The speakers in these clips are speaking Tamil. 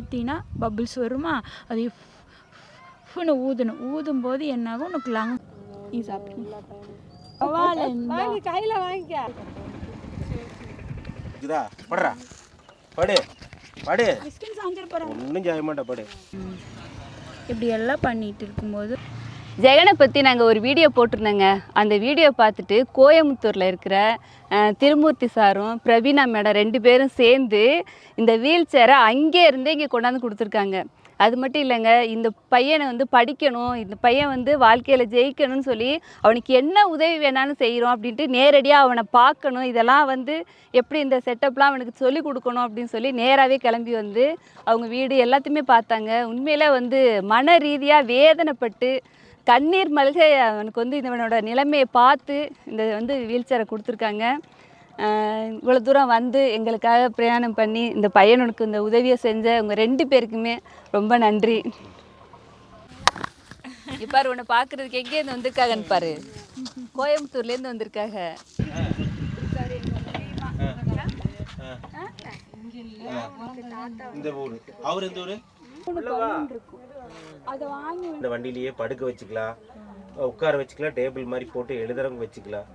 படுத்தினா பபிள்ஸ் வருமா? அது ஃபுன்னு ஊதணும். ஊதும் போது என்னாகும்? உனக்கு லங் நீ வாங்கி கையில வாங்கிக்க. படுறா. படு. படு. பிஸ்கன் சாஞ்சிட போகிறேன் ஒன்றும் செய்ய மாட்டேன் படு. இப்படி எல்லாம் பண்ணிட்டு இருக்கும்போது ஜெகனை பற்றி நாங்கள் ஒரு வீடியோ போட்டிருந்தோங்க. அந்த வீடியோ பார்த்துட்டு கோயம்புத்தூரில் இருக்கிற திருமூர்த்தி சாரும் பிரவீனா மேடம் ரெண்டு பேரும் சேர்ந்து இந்த வீல் சேரை அங்கே இருந்தே இங்கே கொண்டாந்து கொடுத்துருக்காங்க. அது மட்டும் இல்லைங்க இந்த பையனை வந்து படிக்கணும் இந்த பையன் வந்து வாழ்க்கையில் ஜெயிக்கணும்னு சொல்லி அவனுக்கு என்ன உதவி வேணாலும் செய்கிறோம் அப்படின்ட்டு நேரடியாக அவனை பார்க்கணும். இதெல்லாம் வந்து எப்படி இந்த செட்டப்லாம் அவனுக்கு சொல்லிக் கொடுக்கணும் அப்படின்னு சொல்லி நேராகவே கிளம்பி வந்து அவங்க வீடு எல்லாத்தையுமே பார்த்தாங்க. உண்மையில் வந்து மன ரீதியாக வேதனைப்பட்டு கண்ணீர் மல்க அவனுக்கு வந்து இவனோட நிலைமையை பார்த்து இந்த வந்து வீல் சேரை கொடுத்துருக்காங்க இவ்வளோ தூரம் வந்து எங்களுக்காக பிரயாணம் பண்ணி இந்த பையனுக்கு இந்த உதவியை செஞ்ச உங்கள் ரெண்டு பேருக்குமே ரொம்ப நன்றி இப்பாரு உன்னை பார்க்கறதுக்கு எங்கேருந்து வந்திருக்காங்கன்னு பாரு கோயம்புத்தூர்லேருந்து வந்திருக்காங்க இந்த ஊர் அவர் எந்த ஊர் அதை வாங்கி இந்த வண்டியிலேயே படுக்க வச்சுக்கலாம். உட்கார வச்சுக்கலாம். டேபிள் மாதிரி போட்டு எழுதுறவங்க வச்சுக்கலாம்.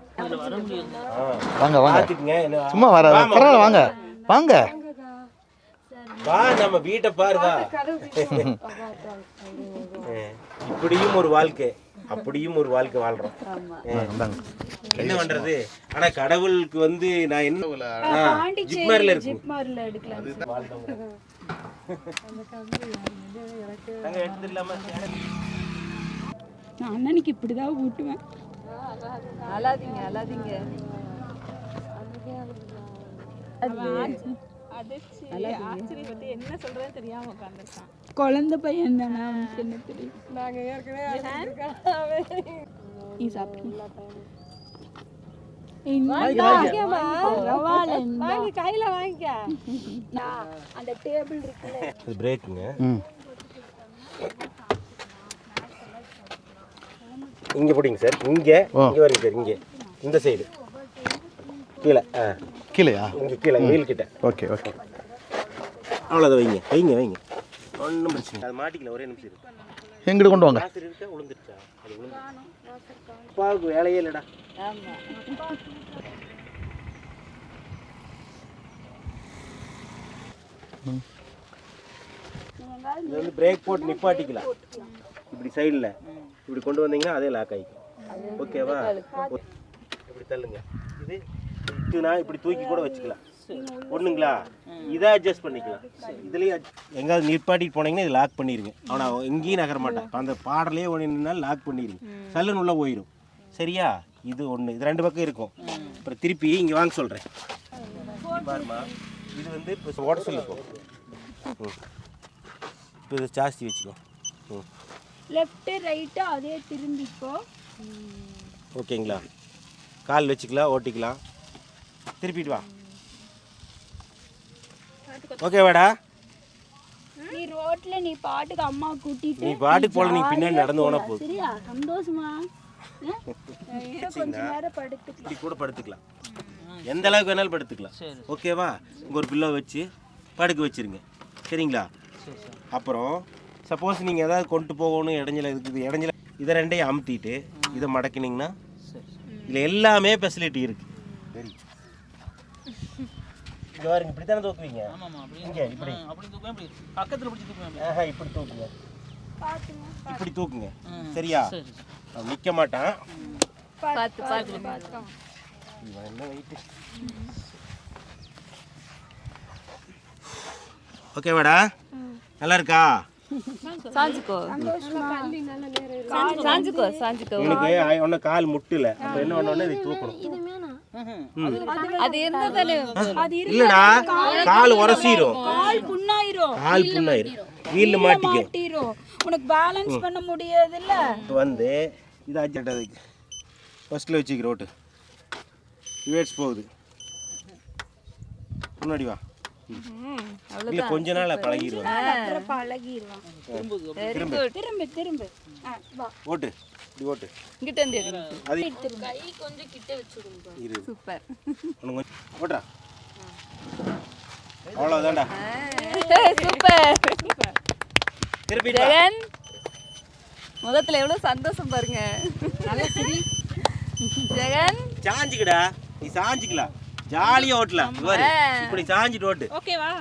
வாங்க வாங்க. சும்மா வர. பரவாயில்ல வாங்க. வாங்க. வா நம்ம வீட்டை பாரு வா. இப்படியும் ஒரு வாழ்க்கை. அப்படியும் ஒரு வாழ்க்கை வாழ்றோம். என்ன பண்றது? ஆனா கடவுளுக்கு வந்து நான் என்ன ஜிப்மர்ல இருக்கும். நான் அண்ணனுக்கு இப்படி தான் ஊட்டுவேன். அழாதீங்க அழாதீங்க. என்ன சொல்றதுன்னு தெரியாம உட்காந்துருக்கான் குழந்தை பையன் தானே அவனுக்கு என்ன தெரியும்? நாங்க ஏற்கனவே நீ இந்தா. வாங்கி கையில வாங்கிக்க. அந்த டேபிள் இருக்குல்ல. இது பிரேக்குங்க. ம். இங்க போடுங்க சார். இங்க இங்க வருங்க சார் இங்க. இந்த சைடு கீழே ஆ. கீழேயா? இங்க கீழே வீல் கிட்ட. Okay okay. அவ்வளோதான் வைங்க. வைங்க வைங்க. ஒன்றும் பிரச்சனை இல்லை. அது மாட்டிக்கல ஒரே நிமிஷம் இருக்கு. எங்கிட்ட கொண்டு வாங்க? காசு இருக்கா? விழுந்துருச்சா அது விழுந்து அப்பாவுக்கு வேலையே இல்லைடா. இது வந்து பிரேக் போட்டு நிப்பாட்டிக்கலாம். இப்படி சைடில் இப்படி கொண்டு வந்தீங்கன்னா அதே லாக் ஆகிக்கும் ஓகேவா இப்படி தள்ளுங்க. இது இதுனா இப்படி தூக்கி கூட வச்சுக்கலாம். ஒண்ணுங்களா இதை அட்ஜஸ்ட் பண்ணிக்கலாம். இதுலேயே எங்காவது நிப்பாட்டிட்டு போனீங்கன்னா இது லாக் பண்ணிடுங்க அவனை எங்கேயும் நகர மாட்டான். அந்த பாடலையே ஒன்று நின்னாலும் லாக் பண்ணிடுங்க சல்லுன்னு உள்ளே போயிடும் சரியா? இது ஒன்று இது ரெண்டு பக்கம் இருக்கும். அப்புறம் திருப்பி இங்கே வாங்க சொல்கிறேன் பாருமா இது வந்து இப்போ ஓட சொல்லிக்கோ ம். இப்போ இது ஜாஸ்தி வச்சுக்கோ. ம். லெஃப்ட் ரைட்டு அதே திரும்பிக்கோ ஓகேங்களா? கால் வச்சுக்கலாம் ஓட்டிக்கலாம். திருப்பிட்டு வா. ஓகேவாடா நீ ரோட்ல நீ பாட்டுக்கு அம்மா கூட்டிட்டு நீ பாட்டுக்கு போல நீ பின்னாடி நடந்து போனா போதும். சரியா? சந்தோஷமா? இப்படி கூட படுத்துக்கலாம். எந்த அளவுக்கு வேணாலும் படுத்துக்கலாம். ஓகேவா இங்கே ஒரு பில்லோ வச்சு படுக்க வச்சிருங்க. சரிங்களா? அப்புறம் சப்போஸ் நீங்கள் ஏதாவது கொண்டு போகணும் இடைஞ்சல இருக்குது இடைஞ்சல இதை ரெண்டையும் அமுத்திட்டு இதை மடக்கினீங்கன்னா இதில் எல்லாமே ஃபெசிலிட்டி இருக்குது சரி. இங்கே பாருங்க இப்படி தானே தூக்குவீங்க இங்கே இப்படி. ஆஹா இப்படி தூக்குங்க. இப்படி தூக்குங்க. சரியா? நிற்க மாட்டான். பார்த்து பார்த்து பார்த்து இவன் என்ன வெயிட்டு ஓகேவாடா நல்லா இருக்கா. சாஞ்சுக்கோ. சாஞ்சுக்கோ சாஞ்சுக்கோ. இவனுக்கு ஒன்றும் கால் முட்டுல. அப்போ என்ன பண்ணோன்னா இதை தூக்கணும். அது இல்லடா கால் உரசிரும். கால் புண்ணாயிரும். கால் புண்ணாயிரும். வீல்ல மாட்டிக்க மாட்டிரும். உனக்கு பேலன்ஸ் பண்ண முடியாதுல்ல? இப்போ வந்து இது அஜெண்டாதுக்கு ஃபர்ஸ்ட்டில் வச்சுக்கிற ரோட்டு ரிவேர்ஸ் போகுது. முன்னாடி வா. இல்லை கொஞ்ச நாள் பழகிடுவான் திரும்ப திரும்ப. திரும்ப ஓட்டு. இப்படி ஓட்டு இங்கிட்ட இருந்து எடு. அது கை கொஞ்சம் கிட்ட வச்சுடுங்க. இரு. சூப்பர். உனக்கு கொஞ்சம் ஓட்டுறா அவ்வளோதான்டா சூப்பர். திருப்பிட்டு வா. ஜெகன் முகத்துல எவ்வளவு சந்தோஷம் பாருங்க. ஜெகன் சாஞ்சுக்கடா. நீ சாஞ்சுக்கலாம். ஜாலியா ஓட்டலாம். இப்படி சாஞ்சிட்டு ஓட்டு. ஓகேவா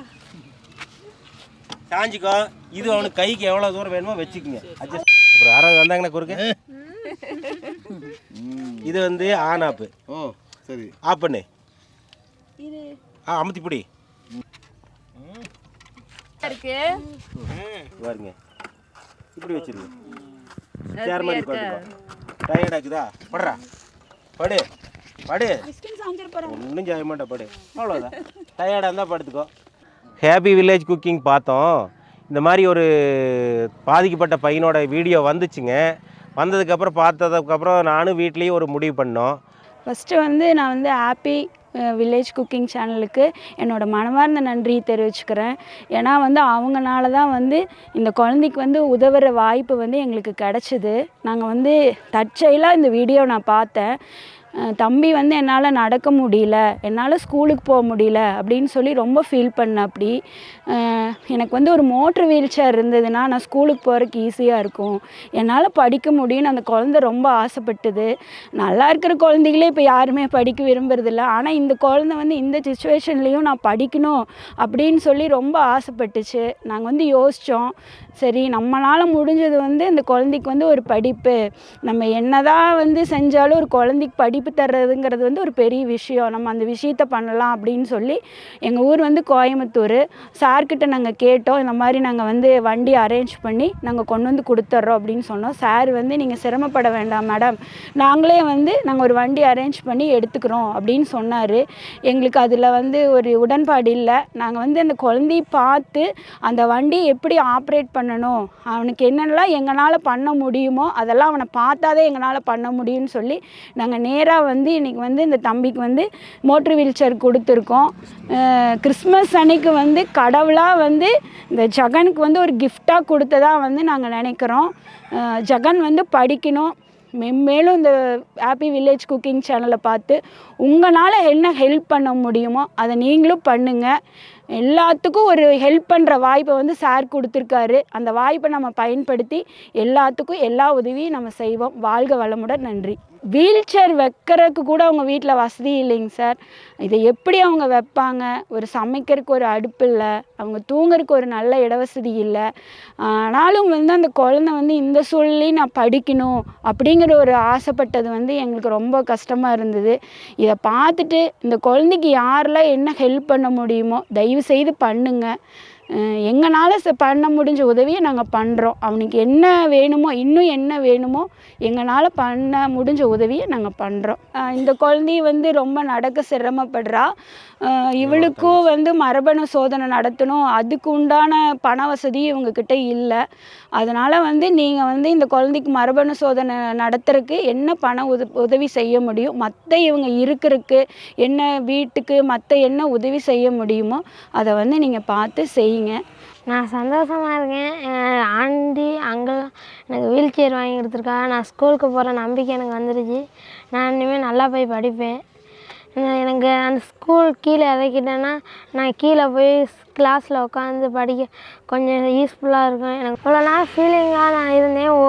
சாஞ்சிக்கோ. இது அவனுக்கு கைக்கு எவ்வளவு தூரம் வேணுமோ வச்சுக்கோங்க. அப்புறம் யாராவது வந்தாங்கன்னா குறுக்க. இது வந்து ஆன் ஆப்பு ஓ சரி. ஆஃப் பண்ணு ஆ அமுத்தி பிடி இருக்கு. பாருங்க. இப்படி வச்சிருங்க. சேர் மாதிரி டயர்ட் ஆக்குதா படுறா. படு. படு. ஒன்றும் செய்ய மாட்டேன் படு. அவ்வளோதான் டயர்டாக இருந்தால் படுத்துக்கோ. ஹேப்பி வில்லேஜ் குக்கிங் பார்த்தோம். இந்த மாதிரி ஒரு பாதிக்கப்பட்ட பையனோட வீடியோ வந்துச்சுங்க. வந்ததுக்கப்புறம் பார்த்ததுக்கப்புறம் நானும் வீட்லேயும் ஒரு முடிவு பண்ணோம். ஃபஸ்ட்டு வந்து நான் வந்து ஹாப்பி வில்லேஜ் குக்கிங் சேனலுக்கு என்னோடய மனமார்ந்த நன்றியை தெரிவிச்சுக்கிறேன். ஏன்னா வந்து அவங்கனால தான் வந்து இந்த குழந்தைக்கு வந்து உதவுற வாய்ப்பு வந்து எங்களுக்கு கிடச்சிது. நாங்கள் வந்து தற்செயலாக இந்த வீடியோ நான் பார்த்தேன். தம்பி வந்து என்னால் நடக்க முடியல என்னால் ஸ்கூலுக்கு போக முடியல அப்படின்னு சொல்லி ரொம்ப ஃபீல் பண்ண அப்படி. எனக்கு வந்து ஒரு மோட்ரு வீல் சேர் இருந்ததுன்னா நான் ஸ்கூலுக்கு போகிறதுக்கு ஈஸியாக இருக்கும். என்னால் படிக்க முடியும்னு அந்த குழந்தை ரொம்ப ஆசைப்பட்டது. நல்லா இருக்கிற குழந்தைகளே இப்போ யாருமே படிக்க விரும்புறதில்ல. ஆனால் இந்த குழந்தை வந்து இந்த சுச்சுவேஷன்லேயும் நான் படிக்கணும் அப்படின்னு சொல்லி ரொம்ப ஆசைப்பட்டுச்சு. நாங்கள் வந்து யோசித்தோம் சரி நம்மளால் முடிஞ்சது வந்து இந்த குழந்தைக்கு வந்து ஒரு படிப்பு. நம்ம என்னதான் வந்து செஞ்சாலும் ஒரு குழந்தைக்கு படிப்பு தர்றதுங்கிறது வந்து ஒரு பெரிய விஷயம். நம்ம அந்த விஷயத்த பண்ணலாம் அப்படின்னு சொல்லி எங்கள் ஊர் வந்து கோயம்புத்தூர். சார்கிட்ட நாங்கள் கேட்டோம் இந்த மாதிரி நாங்கள் வந்து வண்டி அரேஞ்ச் பண்ணி நாங்கள் கொண்டு வந்து கொடுத்துட்றோம் அப்படின்னு சொன்னோம். சார் வந்து நீங்கள் சிரமப்பட வேண்டாம் மேடம் நாங்களே வந்து நாங்கள் ஒரு வண்டி அரேஞ்ச் பண்ணி எடுத்துக்கிறோம் அப்படின்னு சொன்னார். எங்களுக்கு அதில் வந்து ஒரு உடன்பாடு இல்லை. நாங்கள் வந்து அந்த குழந்தைய பார்த்து அந்த வண்டி எப்படி ஆப்ரேட் பண்ண பண்ணணும். அவனுக்கு என்னென்னலாம் எங்களால் பண்ண முடியுமோ அதெல்லாம் அவனை பார்த்தாதே எங்களால் பண்ண முடியும்னு சொல்லி நாங்கள் நேராக வந்து இன்றைக்கி வந்து இந்த தம்பிக்கு வந்து மோட்ரு வீல் சேர் கொடுத்துருக்கோம் கிறிஸ்மஸ் அன்னைக்கு வந்து கடவுளாக வந்து இந்த ஜகனுக்கு வந்து ஒரு கிஃப்டாக கொடுத்ததா வந்து நாங்கள் நினைக்கிறோம். ஜகன் வந்து படிக்கணும். மென்மேலும் இந்த ஹாப்பி வில்லேஜ் குக்கிங் சேனலை பார்த்து உங்களால் என்ன ஹெல்ப் பண்ண முடியுமோ அதை நீங்களும் பண்ணுங்கள் எல்லாத்துக்கும் ஒரு ஹெல்ப் பண்ணுற வாய்ப்பை வந்து சார் கொடுத்துருக்காரு. அந்த வாய்ப்பை நம்ம பயன்படுத்தி எல்லாத்துக்கும் எல்லா உதவியும் நம்ம செய்வோம். வாழ்க வளமுடன். நன்றி. வீல் சேர் வைக்கிறதுக்கு கூட அவங்க வீட்டில் வசதி இல்லைங்க சார் இதை எப்படி அவங்க வைப்பாங்க? ஒரு சமைக்கிறதுக்கு ஒரு அடுப்பு இல்லை. அவங்க தூங்குறதுக்கு ஒரு நல்ல இடவசதி இல்லை. ஆனாலும் வந்து அந்த குழந்தை வந்து இந்த சூழ்நிலையும் நான் படிக்கணும் அப்படிங்கிற ஒரு ஆசைப்பட்டது வந்து எங்களுக்கு ரொம்ப கஷ்டமாக இருந்தது. இதை பார்த்துட்டு இந்த குழந்தைக்கு யாரெல்லாம் என்ன ஹெல்ப் பண்ண முடியுமோ தயவு செய்து பண்ணுங்கள் எங்களால் பண்ண முடிஞ்ச உதவியை நாங்கள் பண்ணுறோம் அவனுக்கு என்ன வேணுமோ இன்னும் என்ன வேணுமோ எங்களால் பண்ண முடிஞ்ச உதவியை நாங்கள் பண்ணுறோம் இந்த குழந்தைய வந்து ரொம்ப நடக்க சிரமப்படுறா. இவளுக்கும் வந்து மரபணு சோதனை நடத்தணும். அதுக்கு உண்டான பண வசதி இவங்கக்கிட்ட இல்லை. அதனால் வந்து நீங்கள் வந்து இந்த குழந்தைக்கு மரபணு சோதனை நடத்துறதுக்கு என்ன பண உத உதவி செய்ய முடியும்? மற்ற இவங்க இருக்கிறதுக்கு என்ன வீட்டுக்கு மற்ற என்ன உதவி செய்ய முடியுமோ அதை வந்து நீங்கள் பார்த்து செய்யுங்க. நான் சந்தோஷமாக இருக்கேன். என் ஆண்டி அங்கிள் எனக்கு வீல் சேர் வாங்கி கொடுத்துருக்காங்க. நான் ஸ்கூலுக்கு போகிற நம்பிக்கை எனக்கு வந்துடுச்சு நான் இனிமேல் நல்லா போய் படிப்பேன். எனக்கு அந்த ஸ்கூல் கீழே இறக்கிட்டேன்னா நான் கீழே போய் கிளாஸில் உட்காந்து படிக்க கொஞ்சம் யூஸ்ஃபுல்லாக இருக்கும். எனக்கு இவ்வளோ நாள் ஃபீலிங்காக நான் இருந்தேன். ஓ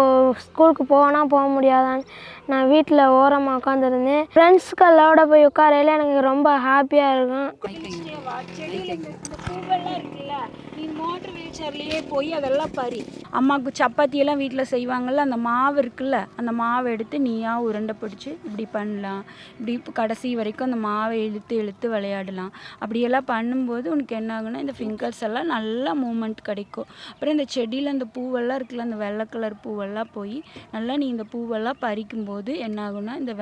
ஸ்கூலுக்கு போவேனா போக முடியாதான்னு நான் வீட்டில் ஓரமாக உட்காந்துருந்தேன். ஃப்ரெண்ட்ஸ்களோட போய் உட்காரையில எனக்கு ரொம்ப ஹாப்பியாக இருக்கும். நீ மோட்டர் வீல் சேர்லேயே போய் அதெல்லாம் பறி. அம்மாவுக்கு சப்பாத்தியெல்லாம் வீட்டில் செய்வாங்கள்ல அந்த மாவு இருக்குல்ல அந்த மாவை எடுத்து நீயா உருண்டை பிடிச்சி இப்படி பண்ணலாம். இப்படி இப்போ கடைசி வரைக்கும் அந்த மாவை இழுத்து இழுத்து விளையாடலாம். அப்படியெல்லாம் பண்ணும்போது உனக்கு என்ன ஆகுனா இந்த ஃபிங்கர்ஸ் எல்லாம் நல்லா மூமெண்ட் கிடைக்கும். அப்புறம் இந்த செடியில் அந்த பூவெல்லாம் இருக்குல்ல அந்த வெள்ளை கலர் பூவெல்லாம் போய் நல்லா நீ இந்த பூவெல்லாம் பறிக்கும்போது என்ன ஆகுனா இந்த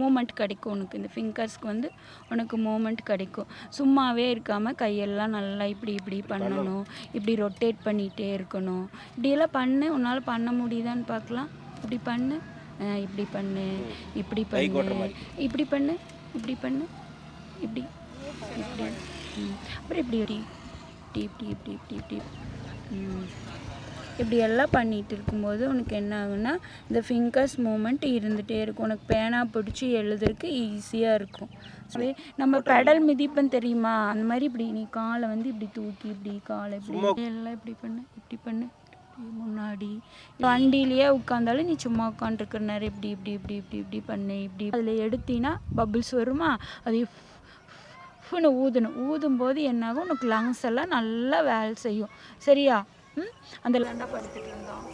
மூமெண்ட் கிடைக்கும் உனக்கு. இந்த ஃபிங்கர்ஸ்க்கு வந்து உனக்கு மூமெண்ட் கிடைக்கும். சும்மாவே இருக்காமல் கையெல்லாம் நல்லா இப்படி இப்படி பண்ணணும். இப்படி ரொட்டேட் பண்ணிகிட்டே இருக்கணும். இப்படியெல்லாம் பண்ணு. உன்னால் பண்ண முடியுதான்னு பார்க்கலாம். இப்படி பண்ணு. இப்படி பண்ணு. இப்படி பண்ணு. இப்படி பண்ணு. இப்படி பண்ணு. இப்படி. இப்படி. அப்புறம் இப்படி இப்படி இப்படி இப்படி இப்படி இப்படி ம். இப்படி எல்லாம் பண்ணிகிட்டு இருக்கும்போது உனக்கு என்ன ஆகுன்னா இந்த ஃபிங்கர்ஸ் மூமெண்ட் இருந்துகிட்டே இருக்கும். உனக்கு பேனா பிடிச்சி எழுதுறதுக்கு ஈஸியாக இருக்கும். சரி நம்ம பெடல் மிதிப்பன் தெரியுமா? அந்த மாதிரி இப்படி நீ காலை வந்து இப்படி தூக்கி இப்படி காலை இப்படி எல்லாம் இப்படி பண்ணு இப்படி பண்ணு முன்னாடி. வண்டியிலேயே உட்காந்தாலும் நீ சும்மா உட்காந்துருக்குற நேரம் இப்படி இப்படி இப்படி இப்படி இப்படி பண்ணு இப்படி. அதில் எடுத்தீங்கன்னா பபிள்ஸ் வருமா? அது ஃபுன்னு ஊதணும். ஊதும் போது என்னாகும் உனக்கு லங்ஸ் எல்லாம் நல்லா வேலை செய்யும். சரியா? அந்த லேண்டா படுத்துட்டு இருந்தோம்.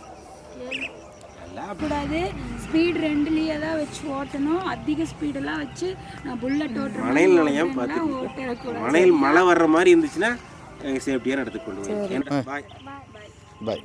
கூடாது ஸ்பீட் ரெண்டுலேயே தான் வச்சு ஓட்டணும். அதிக ஸ்பீடெல்லாம் வச்சு நான் புல்லட் ஓட்டுறேன். மணல் நிலையம் பார்த்துட்டு மணல் மழை வர்ற மாதிரி இருந்துச்சுன்னா சேஃப்டியான இடத்துக்கு கொண்டு போய் பாய் பாய்